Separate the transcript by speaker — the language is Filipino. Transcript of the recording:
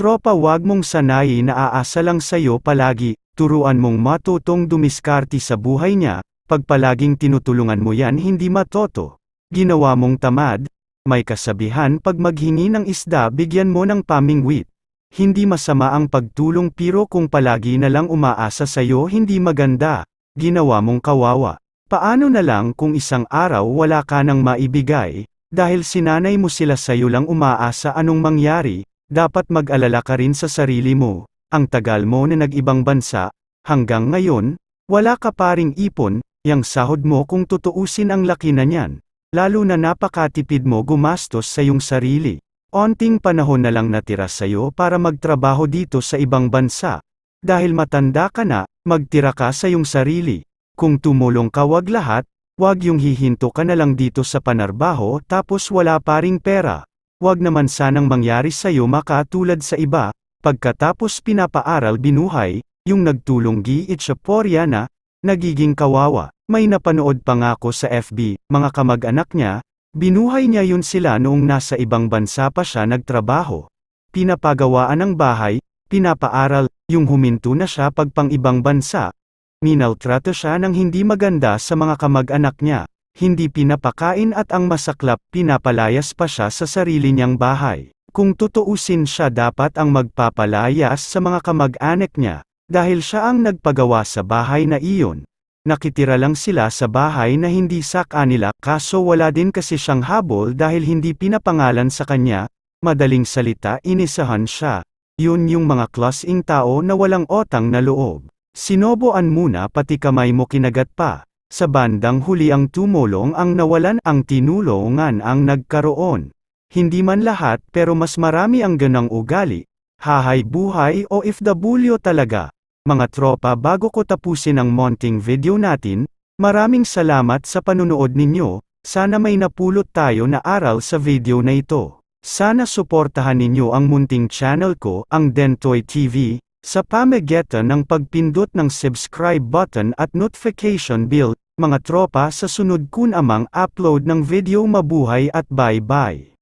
Speaker 1: tropa wag mong sanayi na aasa lang sayo palagi, turuan mong matutong dumiskarte sa buhay niya, pag palaging tinutulungan mo yan hindi matoto. Ginawa mong tamad, may kasabihan pag maghingi ng isda bigyan mo ng pamingwit. Hindi masama ang pagtulong pero kung palagi na lang umaasa sayo hindi maganda, ginawa mong kawawa. Paano na lang kung isang araw wala ka nang maibigay, dahil sinanay mo sila sayo lang umaasa anong mangyari, dapat mag-alala ka rin sa sarili mo, ang tagal mo na nag-ibang bansa, hanggang ngayon, wala ka pa ring ipon, yang sahod mo kung tutuusin ang laki na niyan, lalo na napakatipid mo gumastos sa iyong sarili. Onting panahon na lang natira sa'yo para magtrabaho dito sa ibang bansa. Dahil matanda ka na, magtira ka sa iyong sarili. Kung tumulong ka wag lahat, wag yung hihinto ka na lang dito sa panarbaho tapos wala pa ring pera. Wag naman sanang mangyari sa'yo makatulad sa iba, pagkatapos pinapaaral binuhay, yung nagtulong gi itchaporya na, nagiging kawawa. May napanood pa nga ako sa FB, mga kamag-anak niya, binuhay niya yun sila noong nasa ibang bansa pa siya nagtrabaho. Pinapagawaan ng bahay, pinapaaral, yung huminto na siya pag pang ibang bansa. Minaltrato siya ng hindi maganda sa mga kamag-anak niya, hindi pinapakain at ang masaklap pinapalayas pa siya sa sarili niyang bahay. Kung tutuusin siya dapat ang magpapalayas sa mga kamag-anak niya, dahil siya ang nagpagawa sa bahay na iyon. Nakitira lang sila sa bahay na hindi sa kanila kaso wala din kasi siyang habol dahil hindi pinapangalan sa kanya, madaling salita inisahan siya. Yun yung mga klaseng tao na walang otang na loob. Sinoboan muna pati kamay mo kinagat pa. Sa bandang huli ang tumulong ang nawalan ang tinulungan ang nagkaroon. Hindi man lahat pero mas marami ang ganang ugali. Hahay buhay o ifdabulyo talaga. Mga tropa bago ko tapusin ang monting video natin, maraming salamat sa panunood ninyo, sana may napulot tayo na aral sa video na ito. Sana suportahan ninyo ang munting channel ko, ang Dentoy TV, sa pamagitan ng pagpindot ng subscribe button at notification bell, mga tropa sa sunod kun amang upload ng video mabuhay at bye-bye.